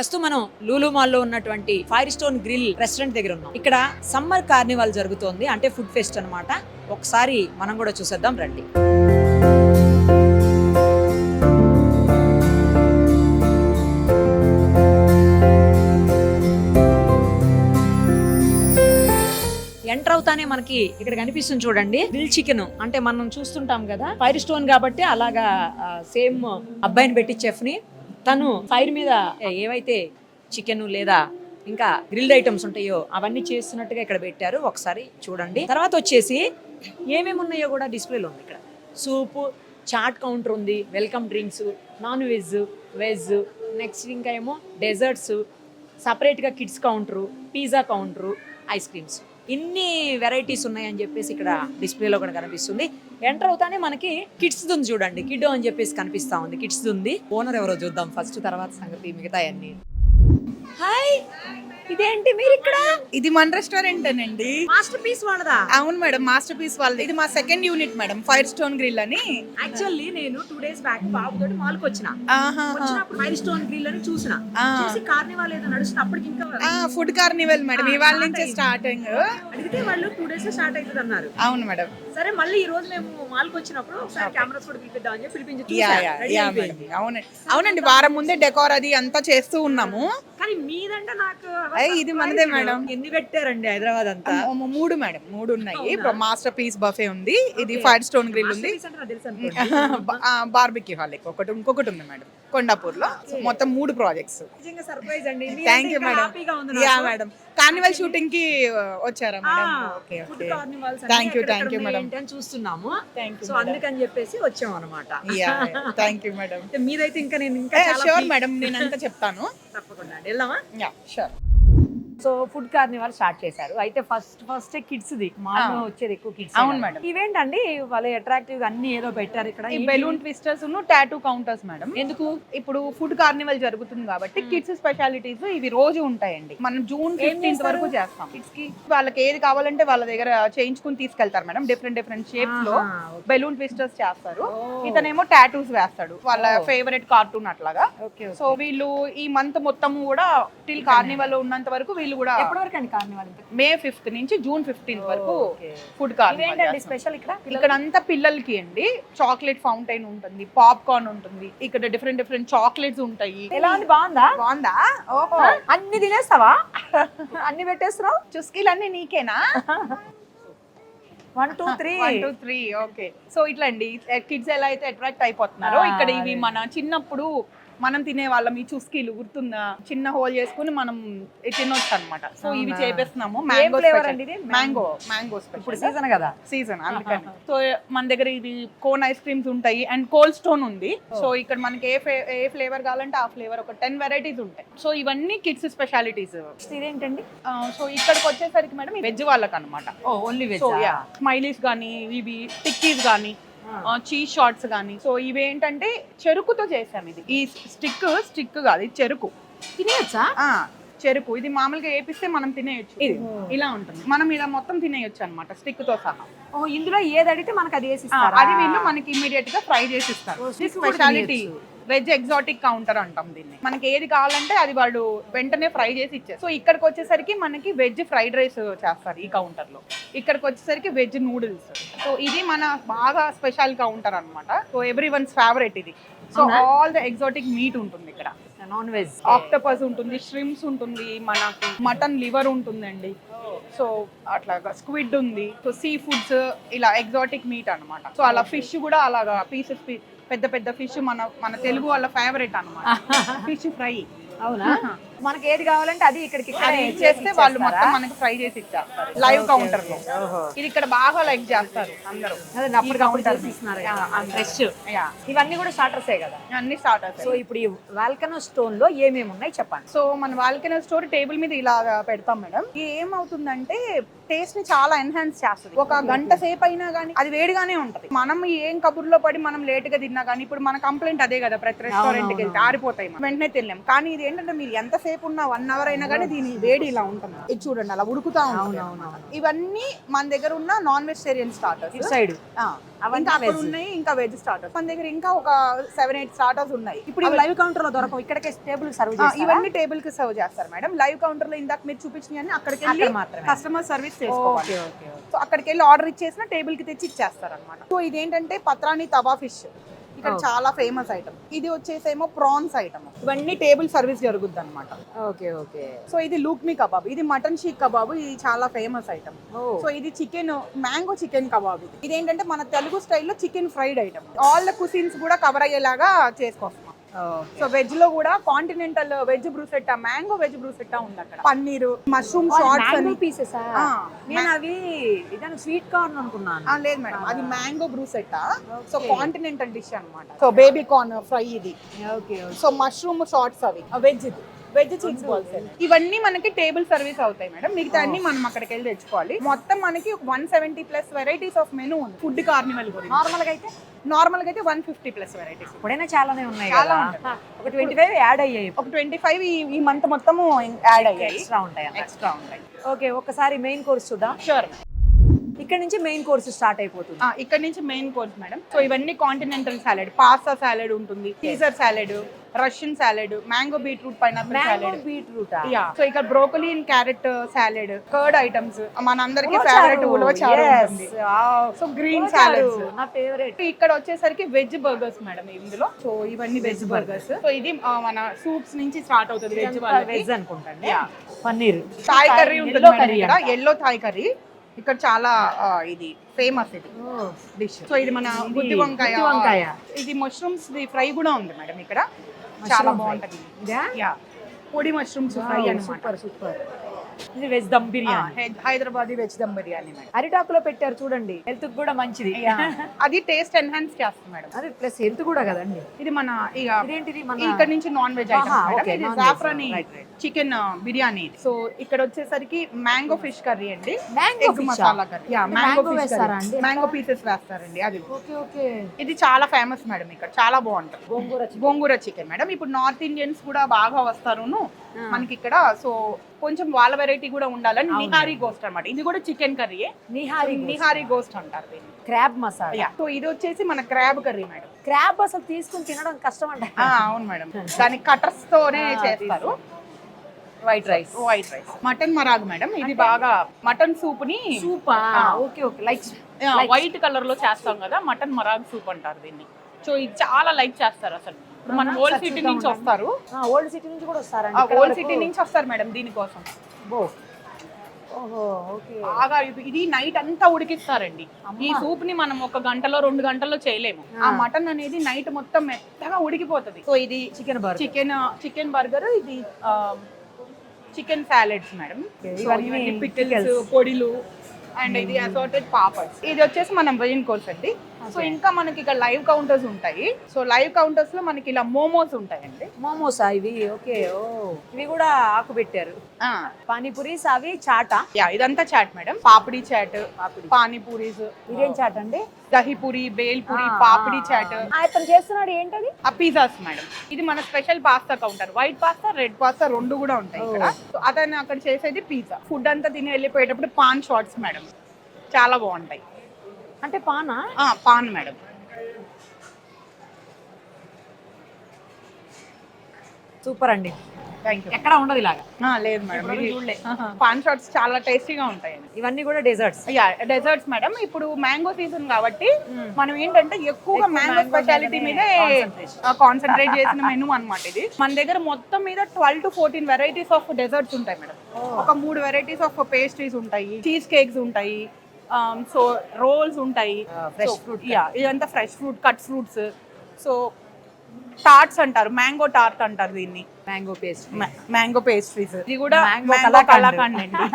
ప్రస్తుతం మనం లూలు మాల్లో ఉన్నటువంటి ఫైర్ స్టోన్ గ్రిల్ రెస్టారెంట్ దగ్గర ఉన్నాం. ఇక్కడ సమ్మర్ కార్నివాల్ జరుగుతోంది. అంటే ఫుడ్ ఫెస్ట్ అన్నమాట. ఒకసారి మనం కూడా చూసేద్దాం రండి. ఎంటర్ అవుతానే మనకి ఇక్కడ కనిపిస్తుంది చూడండి. గ్రిల్ చికెన్ అంటే మనం చూస్తుంటాం కదా ఫైర్ స్టోన్ కాబట్టి అలాగా సేమ్ అబ్బాయిని పెట్టి చెఫ్ని. తను ఫైర్ మీద ఏవైతే చికెన్ లేదా ఇంకా గ్రిల్డ్ ఐటమ్స్ ఉంటాయో అవన్నీ చేస్తున్నట్టుగా ఇక్కడ పెట్టారు. ఒకసారి చూడండి. తర్వాత వచ్చేసి ఏమేమి ఉన్నాయో కూడా డిస్ప్లేలో ఉంది ఇక్కడ. సూపు చాట్ కౌంటర్ ఉంది welcome drinks non veg veg next ఇంకా ఏమో డెజర్ట్స్ సపరేట్గా kids counter pizza counter ice creams. ఇన్ని వెరైటీస్ ఉన్నాయని చెప్పేసి ఇక్కడ డిస్ప్లేలో కూడా కనిపిస్తుంది. ఎంటర్ అవుతానే మనకి కిడ్స్ ఉంది చూడండి. కిడ్ అని చెప్పేసి కనిపిస్తా ఉంది. కిడ్స్ ఉంది ఓనర్ ఎవరో చూద్దాం. ఫస్ట్ తర్వాత సంగతి మిగతా అన్ని హాయ్ ఇదేంటి మీరు ఇక్కడ? ఇది మన రెస్టారెంట్ అండి మాస్టర్ పీస్ వాళ్ళదా? అవును మేడం మాస్టర్ పీస్ వాళ్ళది. ఇది మా second unit madam Fire Stone Grill అని. యాక్చువల్లీ నేను టూ డేస్ బ్యాక్ బాబుతోటి మాల్కి వచ్చిన. వచ్చినప్పుడు ఫైవ్ స్టోన్ గ్రిల్ అని చూసిన. చూసి కార్నివాల్ ఏదో నడుస్తుంది అప్పటికి ఇంకా ఫుడ్ కార్నివల్ మేడం. ఇవాళ నుంచే స్టార్టింగ్ అడిగితే వాళ్ళు టూ డేస్ స్టార్ట్ అవుతుంది అన్నారు. అవును మేడం. సరే మళ్ళీ ఈ రోజు మేము మాల్కి వచ్చినప్పుడు ఒకసారి కెమెరాస్ కూడా పిలిపిద్దాం అని పిలిపించి అవునండి. అవునండి వారం ముందే డెకోర్ అది అంతా చేస్తూ ఉన్నాము. కానీ మీదంటే నాకు ఇది మనదే మేడం. ఎన్ని పెట్టారండి హైదరాబాద్ అంతా? మూడు మేడం మూడు ఉన్నాయి. మాస్టర్ పీస్ బఫే ఉంది. ఇది ఫైర్ స్టోన్ గ్రిల్ ఉంది. బార్బిక్యూ హాల్ ఒకటి ఇంకొకటి ఉంది మేడం కొండాపూర్లో మొత్తం మూడు ప్రాజెక్ట్స్ సర్ప్రైజ్ అండి. Thank you madam yeah. Madam carnival షూటింగ్కి వచ్చారా మేడం ఓకే ఓకే you, ఉన్నాయి madam. ఏంటి అని చూస్తున్నాము. థ్యాంక్ యూ సో అందుకని చెప్పేసి వచ్చాం అనమాట యా థ్యాంక్ యూ మేడం మీదైతే ఇంకా నేను ఇంకా షూర్ మేడం నేను అంతా చెప్తాను. తప్పకుండా. వెళ్దామా? Yeah sure so food carnival start చేశారు. అయితే ఫస్ట్ ఫస్ట్ కిడ్స్ ది. ఆ. వచ్చేది ఎక్కువ కిడ్స్ అవును మేడం. ఇవేంటండి? వాళ్ళు అట్రాక్టివ్గా అన్ని ఏదో పెట్టారు ఇక్కడ. ఈ? Balloon twisters tattoo counters madam. ఎందుకు? ఇప్పుడు ఫుడ్ కార్నివల్ జరుగుతుంది కాబట్టి కిడ్స్ స్పెషాలిటీస్ ఇవి రోజు ఉంటాయండి. మనం జూన్ ఫిఫ్టీన్త్? వరకు చేస్తాం. కిడ్స్కి? వాళ్ళకి ఏది కావాలంటే వాళ్ళ దగ్గర చేయించుకుని తీసుకెళ్తారు మేడం. డిఫరెంట్ డిఫరెంట్ షేప్స్లో. బెలూన్ ట్విస్టర్స్ చేస్తారు. ఇతనేమో టాటూస్ వేస్తాడు. వాళ్ళ. ఫేవరెట్ కార్టూన్ అట్లాగా. సో వీళ్ళు ఈ మంత్ మొత్తం కూడా టిల్ కార్నివల్ ఉన్నంత వరకు వీళ్ళు కూడా ఎప్పటి వరకు అండి కార్నివాల్ మే ఫిఫ్త్ నుంచి జూన్ ఫిఫ్టీన్త్ వరకు. ఫుడ్ కార్నివల్ స్పెషల్ ఇక్కడ? ఇక్కడ అంతా పిల్లలకి అండి. చాక్లెట్ ఫౌంటైన్ ఉంటుంది పాప్కార్న్ ఉంటుంది ఇక్కడ డిఫరెంట్ డిఫరెంట్ చాక్లెట్స్ ఉంటాయి. ఎలా ఉంది బాగుందా? బాగుందా? ఓహో. అన్ని తినేస్తావా? అన్ని పెట్టేస్తున్నావు? చుస్కీలన్నీ నీకేనా? One two three. One two three okay. So ఇట్లా అండి కిడ్స్ ఎలా అయితే అట్రాక్ట్ అయిపోతున్నారో ఇక్కడ ఇవి. మన చిన్నప్పుడు మనం తినే వాళ్ళం ఈ చుస్కీలు గుర్తుందా? చిన్న హోల్ చేసుకుని మనం తినొచ్చు అనమాట సో ఇవి? చేపిస్తున్నాము. మ్యాంగో ఫ్లేవర్ అండి ఇది? మ్యాంగో మ్యాంగో ఇప్పుడు సీజన్ కదా? సీజన్ అందుకని. సో మన దగ్గర ఇది కోన్ ఐస్ క్రీమ్స్ ఉంటాయి అండ్ కోల్డ్ స్టోన్ ఉంది. సో ఇక్కడ మనకి ఏ ఫ్లే- ఏ ఫ్లేవర్ కావాలంటే ఆ ఫ్లేవర్ ఒక టెన్ వెరైటీస్ ఉంటాయి. సో ఇవన్నీ కిడ్స్ స్పెషాలిటీస్ ఇదేంటండి సో ఇక్కడికి వచ్చేసరికి మేడం వెజ్ వాళ్ళకి అనమాట ఓన్లీ వెజ్ స్మైలీస్ కానీ ఇవి టిక్కీస్ కానీ చీజ్ షార్ట్స్ కానీ సో ఇవి ఏంటంటే చెరుకుతో చేసాం ఇది. ఈ స్టిక్ స్టిక్ కాదు ఇది చెరుకు. తినేయచ్చా? చెరుకు. ఇది మామూలుగా వేపిస్తే మనం తినేయొచ్చు. ఇది. ఇలా ఉంటుంది. మనం ఇలా మొత్తం తినేయొచ్చు అనమాట స్టిక్తో సహా. ఓ ఇందులో ఏది అడిగితే మనకు అది వేసి? అది వీళ్ళు మనకి ఇమీడియట్గా ఫ్రై చేసి ఇస్తారు. స్పెషాలిటీ. వెజ్ ఎగ్జాటిక్ కౌంటర్ అంటాం దీన్ని. మనకి ఏది కావాలంటే అది వాళ్ళు వెంటనే ఫ్రై చేసి ఇచ్చారు సో ఇక్కడికి వచ్చేసరికి మనకి వెజ్ ఫ్రైడ్ రైస్ చేస్తారు ఈ కౌంటర్లో ఇక్కడికి వచ్చేసరికి వెజ్ నూడిల్స్. సో ఇది మన బాగా స్పెషల్ కౌంటర్ అన్నమాట. సో ఎవ్రీ వన్స్ ఫేవరెట్ ఇది. So? All the exotic meat ఉంటుంది ఇక్కడ. Non veg. ఆక్టోపస్ ఉంటుంది ష్రిమ్స్ ఉంటుంది మనకి మటన్ లివర్ ఉంటుందండి. సో అట్లాగా స్క్విడ్ ఉంది. సో సీ ఫుడ్స్ ఇలా ఎగ్జాటిక్ మీట్ అన్నమాట. సో అలా ఫిష్ కూడా అలాగా పీసెస్ పెద్ద పెద్ద ఫిష్ మన మన తెలుగు వాళ్ళ ఫేవరెట్ అన్నమాట. Fish fry. అవునా? మనకి ఏది కావాలంటే అది ఇక్కడికి అది ఇచ్చేస్తే వాళ్ళు మొత్తం మనకి ఫ్రై చేసి ఇచ్చేస్తారు. లైవ్ కౌంటర్లో. ఇది ఇక్కడ బాగా లైక్ చేస్తారు అందరూ. అందరూ. ఫ్రెష్ ఇవన్నీ కూడా స్టార్టర్సే కదా. అన్ని స్టార్ట్ సో ఇప్పుడు ఈ వాల్కనో స్టోన్లో ఏమేమి ఉన్నాయి చెప్పండి. సో మన వాల్కెనో స్టోర్ టేబుల్ మీద ఇలా పెడతాం మేడం. ఇది ఏమవుతుందంటే టేస్ట్ని చాలా ఎన్హాన్స్ చేస్తుంది. ఒక గంట సేపు అయినా కానీ అది వేడిగానే ఉంటది. మనం ఏం కబుర్లో పడి మనం లేట్గా తిన్నా కానీ ఇప్పుడు మన కంప్లైంట్ అదే కదా ప్రతి రెస్టారెంట్కి వెళ్తే ఆరిపోతాయి మనం. వెంటనే తినలేం. కానీ ఇది ఏంటంటే మీరు ఎంతసేపు ఉన్నా వన్ అవర్ అయినా కానీ దీని వేడి ఇలా ఉంటుంది. ఇది చూడండి అలా ఉడుకుతా ఉంటుంది ఇవన్నీ మన దగ్గర ఉన్న నాన్ వెజిటేరియన్ స్టార్టర్స్ ఇటు సైడ్. ఇంకా అక్కడ ఉన్నాయి ఇంకా వెజ్ స్టార్టర్స్ మన దగ్గర ఇంకా ఒక సెవెన్ ఎయిట్ స్టార్టర్స్ ఉన్నాయి. ఇప్పుడు లైవ్ కౌంటర్లో దొరకవు ఇక్కడికే టేబుల్ సర్వ్ ఇవన్నీ టేబుల్కి సర్వ్ చేస్తారు మేడం. లైవ్ కౌంటర్లో ఇందాక మీరు చూపించిన అక్కడికి వెళ్ళి. కస్టమర్ సర్వీస్ చేసుకోవాలి. సో అక్కడికి వెళ్ళి ఆర్డర్ ఇచ్చేసిన టేబుల్కి తెచ్చి ఇచ్చేస్తారు అనమాట సో ఇదేంటంటే పత్రాని తవా ఫిష్ ఇక్కడ. చాలా ఫేమస్ ఐటమ్ ఇది వచ్చేసేమో ప్రాన్స్ ఐటమ్ ఇవన్నీ టేబుల్ సర్వీస్ జరుగుద్ది అనమాట ఓకే ఓకే. సో ఇది లూక్మీ కబాబ్. ఇది మటన్ షీక్ కబాబ్ ఇది చాలా ఫేమస్ ఐటమ్ సో ఇది చికెన్ మ్యాంగో చికెన్ కబాబ్ ఇది. ఇదేంటంటే మన తెలుగు స్టైల్లో chicken fried item all the cuisines కూడా కవర్ అయ్యేలాగా చేసుకొస్తాం సో వెజ్లో కూడా continental veg bruschetta mango veg bruschetta ఉంది అక్కడ. పన్నీర్ మష్రూమ్ షార్ట్స్ అని. పీసెస్ నేను అవి ఇదాని స్వీట్ కార్న్ అనుకున్నాను. లేదు మేడం అది mango bruschetta so continental dish అన్నమాట. సో బేబీ కార్న్ ఫ్రై ఇది. సో మష్రూమ్ షార్ట్స్ అవి. వెజ్ ఇది. వెజ్ చీజ్ బాల్స్ ఇవన్నీ మనకి టేబుల్ సర్వీస్ అవుతాయి మేడం. మిగతా అన్ని మనం అక్కడికి వెళ్ళి తెచ్చుకోవాలి. మొత్తం మనకి one seventy plus varieties of menu ఉంది. ఫుడ్ కార్నివల్ గురించి. నార్మల్గా అయితే? నార్మల్గా అయితే వన్ ఫిఫ్టీ ప్లస్ వెరైటీస్. ఇప్పుడైనా చాలానే ఉన్నాయి చాలా కదా? ఒక ట్వంటీ ఫైవ్ యాడ్ అయ్యాయి ఒక ట్వంటీ ఫైవ్ ఈ మంత్ మొత్తము యాడ్ అయ్యాయి. ఎక్స్ట్రా ఉంటాయి ఎక్స్ట్రా ఉంటాయి. ఓకే ఒకసారి మెయిన్ కోర్స్ చూద్దాం. షూర్ ఇక్కడ నుంచి మెయిన్ కోర్స్ స్టార్ట్ అయిపోతుంది. ఇక్కడ నుంచి మెయిన్ కోర్స్ మేడం సో ఇవన్నీ కాంటినెంటల్ సాలెడ్ పాస్తా సాలెడ్ ఉంటుంది Caesar salad Russian salad mango beetroot pineapple mango salad beetroot yeah so ఇక్కడ broccoli and carrot salad curd items మనందరికి ఫేవరెట్ ఉలవచారు so green salads నా favourite ఇక్కడ వచ్చేసరికి veg burgers madam ఇందులో. So ఇవన్నీ veg burgers so ఇది మన సూప్స్ నుంచి స్టార్ట్ అవుతుంది వెజ్ వెజ్ అనుకుంటండి పన్నీర్. థాయ్ కర్రీ ఉంటుంది ఎల్లో థాయ్ కర్రీ ఇక్కడ చాలా ఇది ఫేమస్ ఇది డిష్ సో ఇది మన గుత్తి వంకాయ. వంకాయ. ఇది మష్రూమ్స్ ఫ్రై కూడా ఉంది మేడం ఇక్కడ. చాలా బాగుంటది. యా పొడి మష్రూమ్స్ ఫ్రై అన్నమాట. సూపర్ సూపర్ ఇది veg dum biryani. Hyderabad veg dum biryani madam. అరిటాకులో పెట్టారు చూడండి హెల్త్ కూడా మంచిది. అది టేస్ట్ ఎన్హాన్స్ చేస్తుంది మేడం. అది ప్లస్ హెల్త్ కూడా కదండి. ఇది మన ఇక ఇదేంటిది మన ఇక్కడ నుంచి non veg item. Zafrani right. Chicken biryani so ఇక్కడ వచ్చేసరికి మ్యాంగో ఫిష్ కర్రీ అండి. Mango masala curry yeah mango? Mango pieces వేస్తారండి అది ఓకే ఓకే. ఇది చాలా ఫేమస్ మేడం ఇక్కడ. చాలా బాగుంటుంది. Gongura gongura chicken madam. ఇప్పుడు నార్త్ ఇండియన్స్ కూడా బాగా వస్తారును. మనకి ఇక్కడ సో కొంచెం వాళ్ళ వెరైటీ కూడా ఉండాలని నిహారీ గోస్ట్ అన్నమాట. ఇది కూడా చికెన్ కర్రీ నిహారి నిహారీ గోస్ట్ అంటారు దీన్ని. క్రాబ్ మసాలా సో ఇది వచ్చేసి మన క్రాబ్ కర్రీ మేడం. క్రాబ్ అసలు తీసుకుని తినడం కష్టం అంట. ఆ, అవును మేడం. దాని కటర్స్ తోనే చేస్తారు. White rice white rice mutton marag madam. ఇది బాగా మటన్ సూప్ని సూపా ఓకే ఓకే లైక్ వైట్ కలర్లో చేస్తాం కదా మటన్ మరాగ్ సూప్ అంటారు దీన్ని. సో ఇది చాలా లైక్ చేస్తారు అసలు. మన ఓల్డ్ సిటీ నుంచి. వస్తారు. ఓల్డ్ సిటీ నుంచి కూడా వస్తారండి ఓల్డ్? సిటీ నుంచి వస్తారు మేడం దీనికోసం. బో. బాగా ఇది- నైట్ అంతా ఉడికిస్తారండి. ఈ సూప్ని మనం ఒక గంటలో రెండు గంటల్లో చేయలేము. ఆ. మటన్ అనేది నైట్ మొత్తం మెత్తగా ఉడికిపోతది. సో ఇది chicken burger chicken chicken burger ఇది చికెన్ సాలెడ్స్ మేడం. పికిల్స్ పొడిలు అండ్ ఇది అసార్టెడ్ పాపడ్స్. ఇది వచ్చేసి మనం వెయిన్ కోర్స్ అండి. సో ఇంకా మనకి ఇక్కడ లైవ్ కౌంటర్స్ ఉంటాయి. సో లైవ్ కౌంటర్స్లో మనకి ఇలా మోమోస్ ఉంటాయండి. మోమోసా ఇవి? ఓకే. ఓ ఇవి కూడా ఆకు పెట్టారు. పానీపూరి అవి చాట? యా ఇదంతా చాట్ మేడం. పాపిడి చాట్ పానీపూరీస్. ఇదేం చాట్ అండి? దహిపూరి బేల్పూరి ఆ, పాపిడి ఆ, చాట్. ఆ, అతను చేస్తున్నాడు ఏంటది? ఆ పిజ్జాస్ మేడం. ఇది మన special pasta counter white pasta red pasta రెండు కూడా ఉంటాయి ఇక్కడ. సో అతను అక్కడ చేసేది పిజ్జా ఫుడ్ అంతా తిని వెళ్ళిపోయేటప్పుడు పాన్ షార్ట్స్ మేడం. చాలా బాగుంటాయి. అంటే పానా? ఆ, పాన్ మేడం. సూపర్ అండి. థ్యాంక్ యూ ఎక్కడ ఉండదు ఇలాగా. లేదు మేడం. పాన్ షార్ట్స్ చాలా టేస్టీగా ఉంటాయండి ఇవన్నీ కూడా డెజర్ట్స్ యా డెజర్ట్స్ మేడం. ఇప్పుడు మ్యాంగో సీజన్ కాబట్టి మనం ఏంటంటే ఎక్కువగా ఎక్కువ మ్యాంగో స్పెషాలిటీ మీదే. కాన్సన్ట్రేట్ చేసిన మెనూ అన్నమాట ఇది. మన దగ్గర మొత్తం మీద twelve to fourteen varieties of desserts ఉంటాయి మేడం. ఒక మూడు వెరైటీస్ ఆఫ్ పేస్ట్రీస్ ఉంటాయి చీజ్ కేక్స్ ఉంటాయి సో రోల్స్ ఉంటాయి. Fresh fruit యా ఇదంతా fresh fruit cut fruits so tarts అంటారు మ్యాంగో టార్ట్ అంటారు దీన్ని. మ్యాంగో పేస్ట్ మ్యాంగో పేస్ట్రీస్ ఇది కూడా మ్యాంగో. కలాకండ్ అండి.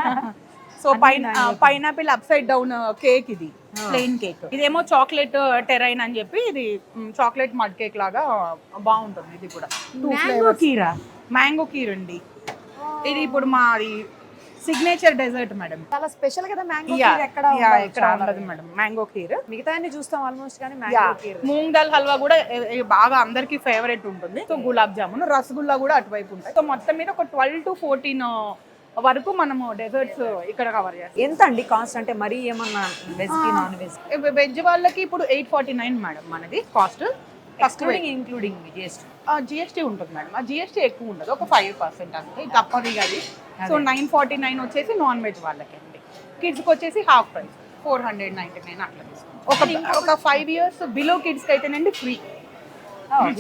సో పైన pineapple up side down cake ఇది. ప్లెయిన్ కేక్ ఇదేమో చాక్లెట్ టెరైన్ అని చెప్పి ఇది చాక్లెట్ మడ్ కేక్ లాగా బాగుంటుంది ఇది కూడా. మ్యాంగో కీరా మ్యాంగో కీర్? అండి ఇది ఇప్పుడు మాది సిగ్నేచర్ డెజర్ట్ మేడం చాలా స్పెషల్ కదా మ్యాంగో యా ఎక్కడ యా ఉండదు ఎక్కడ చాలా. ఉండదు మేడం మ్యాంగో కీర్ మిగతా అన్ని చూస్తాం ఆల్మోస్ట్ కానీ మ్యాంగో కీర్ మూంగ్ దాల్ హల్వా కూడా ఎ- ఎ- బాగా అందరికి ఫేవరెట్ ఉంటుంది. సో గులాబ్ జామున్ రసగుల్లా కూడా అటువైపు ఉంటాయి. సో మొత్తం మీద ఒక ట్వెల్వ్ టు ఫోర్టీన్ వరకు మనము డెజర్ట్స్ ఇక్కడ కవర్ చేస్తాం. ఎంత అండి కాస్ట్ అంటే మరీ ఏమన్నా వెజ్కి నాన్ వెజ్ వెజ్ వాళ్ళకి ఇప్పుడు ఎయిట్ ఫార్టీ నైన్ మేడం మనది cost excluding including GST GST ఉంటుంది మేడం ఆ జిఎస్టీ ఎక్కువ ఉండదు ఒక ఫైవ్ పర్సెంట్ అంతే. తప్పది అది. సో నైన్ ఫార్టీ నైన్ వచ్చేసి నాన్ వెజ్ వాళ్ళకి అండి కిడ్స్కి వచ్చేసి half price. Four hundred ninety nine అట్లా ఒక ఒక ఫైవ్ ఇయర్స్ బిలో కిడ్స్కి అయితేనండి ఫ్రీ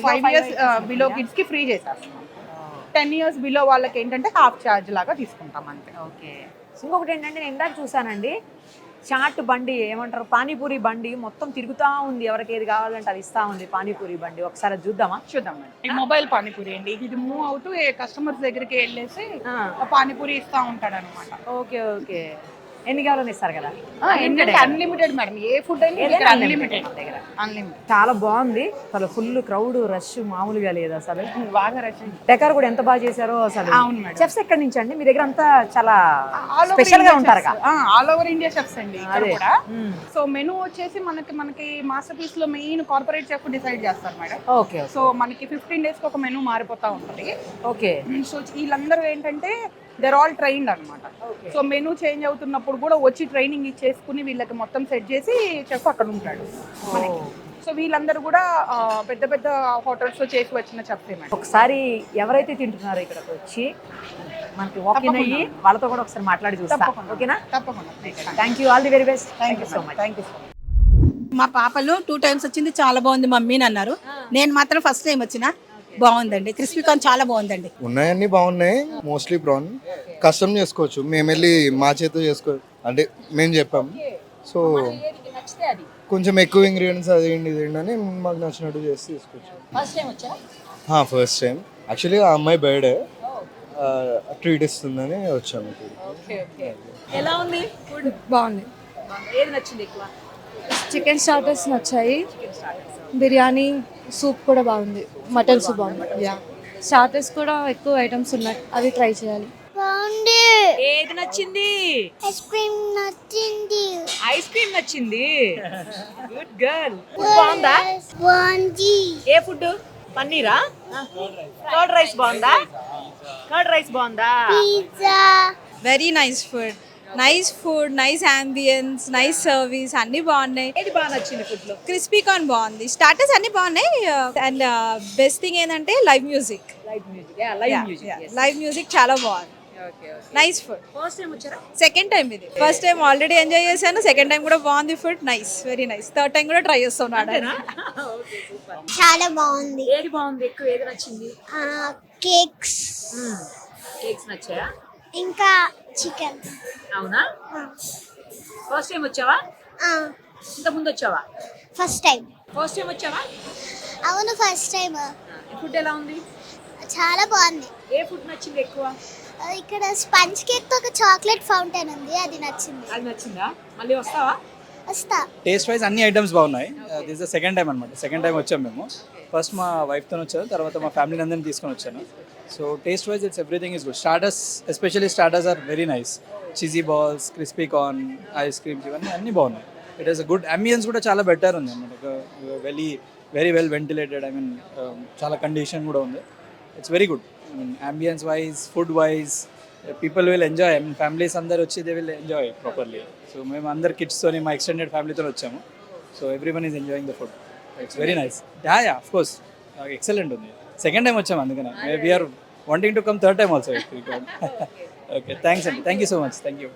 ఫైవ్ ఇయర్స్ బిలో కిడ్స్కి ఫ్రీ చేసేస్తాం. టెన్ ఇయర్స్ బిలో వాళ్ళకి ఏంటంటే హాఫ్ ఛార్జ్ లాగా తీసుకుంటాం అంతే. ఓకే. ఇంకొకటి ఏంటంటే నేను ఇందాక చూసానండి చాట్ బండి ఏమంటారు పానీపూరి బండి మొత్తం తిరుగుతా ఉంది. ఎవరికి ఏది కావాలంటే అది ఇస్తా ఉంది పానీపూరి బండి. ఒకసారి చూద్దామా? చూద్దాం మేడం మొబైల్ పానీపూరి అండి. ఇది మూవ్ అవుతూ కస్టమర్స్ దగ్గరికి వెళ్ళేసి పానీపూరి ఇస్తా ఉంటాడు అనమాట ఓకే ఓకే. ఎన్ని కావాలని ఇస్తారు కదా? అన్లిమిటెడ్ మేడం ఏ ఫుడ్ అయినా అన్లిమిటెడ్ దగ్గర. అన్లిమిటెడ్ చాలా బాగుంది. అసలు ఫుల్ క్రౌడ్ రష్ మామూలుగా లేదు అసలు. బాగా రష్ డెకార్ కూడా ఎంత బాగా చేశారో అసలు. అవును మేడం చెఫ్స్ ఎక్కడి నుంచి అండి? మీ దగ్గర అంతా చాలా స్పెషల్గా ఉంటారు కదా ఆల్ ఓవర్ ఇండియా చెఫ్స్ అండి. కూడా. సో మెనూ వచ్చేసి మనకి మనకి మాస్టర్ పీస్లో మెయిన్ కార్పొరేట్ చెఫ్ డిసైడ్ చేస్తారు మేడం ఓకే సో మనకి ఫిఫ్టీన్ డేస్కి ఒక మెనూ మారిపోతా ఉంటుంది. ఓకే. సో వీళ్ళందరూ ఏంటంటే దర్ ఆల్ ట్రైన్డ్ అనమాట. సో మెనూ చేంజ్ అవుతున్నప్పుడు కూడా వచ్చి ట్రైనింగ్ ఇచ్చేసుకుని వీళ్ళకి మొత్తం సెట్ చేసి చెఫ్ అక్కడ ఉంటాడు మనకి. సో వీళ్ళందరూ కూడా పెద్ద పెద్ద హోటల్స్లో చేసి వచ్చిన మేడం. ఒకసారి ఎవరైతే తింటున్నారో ఇక్కడికి వచ్చి మనకి వాకింగ్ అయ్యి వాళ్ళతో కూడా ఒకసారి మాట్లాడి చూస్తా. ఓకేనా? తప్పకుండా. Thank you all the very best thank you so much thank you so much మా పాపలు టూ టైమ్స్ వచ్చింది చాలా బాగుంది మమ్మీ అని అన్నారు. నేను మాత్రం ఫస్ట్ టైం వచ్చిన. బాగుందండి. క్రిస్పీ కార్న్ చాలా బాగుందండి. ఉన్నాయన్నీ బాగున్నాయి. మోస్ట్లీ ప్రాన్ కస్టమ్ చేసుకోవచ్చు. మేము వెళ్ళి మా చేతితో చేసుకో అంటే మేము చెప్పాము సో కొంచెం ఎక్కువ ఇంగ్రీడియంట్స్ అది ఏంటి ఇది అని మాకు నచ్చినట్టు చేసి తీసుకోవచ్చు ఫస్ట్ టైం వచ్చా? ఫస్ట్ టైం యాక్చువల్లీ ఆ అమ్మాయి బర్త్డే ట్రీట్ ఇస్తుందని వచ్చాము ఇక్కడ. ఓకే ఓకే ఎలా ఉంది? ఫుడ్ బాగుంది. ఏది నచ్చింది ఎక్కువ? చికెన్ స్టార్టర్స్ నచ్చాయి. బిర్యానీ సూప్ కూడా బాగుంది. మటన్ సూప్ బాగుంది. యా. స్టార్టర్స్ కూడా ఎక్కువ ఐటమ్స్ ఉన్నాయి. అవి ట్రై చేయాలి. బాగుంది. ఏది నచ్చింది? ఐస్ క్రీమ్ నచ్చింది. ఐస్ క్రీమ్ నచ్చింది. Good girl. బాగుందా? బాగుంది. ఏ ఫుడ్ పన్నీరా? కర్డ్ రైస్ బాగుందా? కర్డ్ రైస్ బాగుందా? Pizza. Very nice food nice food nice ambience nice service అన్ని బాగున్నాయి. ఏది బాగా నచ్చింది ఫుడ్లో? క్రిస్పీ కార్న్ బాగుంది. స్టార్టర్స్ అన్ని బాగున్నాయి. అండ్ బెస్ట్ థింగ్ ఏంటంటే live music live music live music live music చాలా బాగుంది. నైస్ ఫుడ్ ఫస్ట్ టైం వచ్చారా? సెకండ్ టైం ఇది. ఫస్ట్ టైం ఆల్రెడీ ఎంజాయ్ చేశాను. సెకండ్ టైం కూడా బాగుంది food nice very nice third time కూడా ట్రై చేస్తున్నాడు చాలా బాగుంది. ఏది బాగుంది? ఎక్కువ ఏది నచ్చింది? కేక్స్ కేక్స్ నచ్చాయా? ఇంకా చికెన్. అవునా? ఫస్ట్ టైం వచ్చావా? ఇంత ముందు వచ్చావా? ఫస్ట్ టైం ఫస్ట్ టైం వచ్చావా? అవును ఫస్ట్ టైం ఫుడ్ ఎలా ఉంది? చాలా బాగుంది. ఏ ఫుడ్ నచ్చింది ఎక్కువ? ఇక్కడ స్పంజ్ కేక్తో ఒక చాక్లెట్ ఫౌంటైన్ ఉంది అది నచ్చింది. అది నచ్చిందా? మళ్ళీ వస్తావా? వస్తా. టేస్ట్ వైజ్ అన్ని ఐటమ్స్ బాగున్నాయి. దిస్ ద సెకండ్ టైం అనమాట సెకండ్ టైం వచ్చాం మేము. ఫస్ట్ మా వైఫ్తో వచ్చాను తర్వాత మా ఫ్యామిలీ అందరిని తీసుకొని వచ్చాను. So taste wise it's everything is good starters especially starters are very nice cheesy balls crispy corn ice creams ఇవన్నీ అన్నీ బాగున్నాయి. ఇట్ ఈస్ గుడ్ అంబియన్స్ కూడా చాలా బెటర్ ఉంది అనమాట very very well ventilated I mean చాలా కండిషన్ కూడా ఉంది. It's very good I mean ambience wise food wise people will enjoy families అందరు వచ్చి they will enjoy properly so మేము అందరు కిడ్స్తోని మా ఎక్స్టెండెడ్ ఫ్యామిలీతో వచ్చాము. So every one is enjoying the food it's very nice ya ya of course excellent ఉంది. Second time వచ్చాము అందుకనే. We are wanting to come third time also okay thanks అండి thank you so much thank you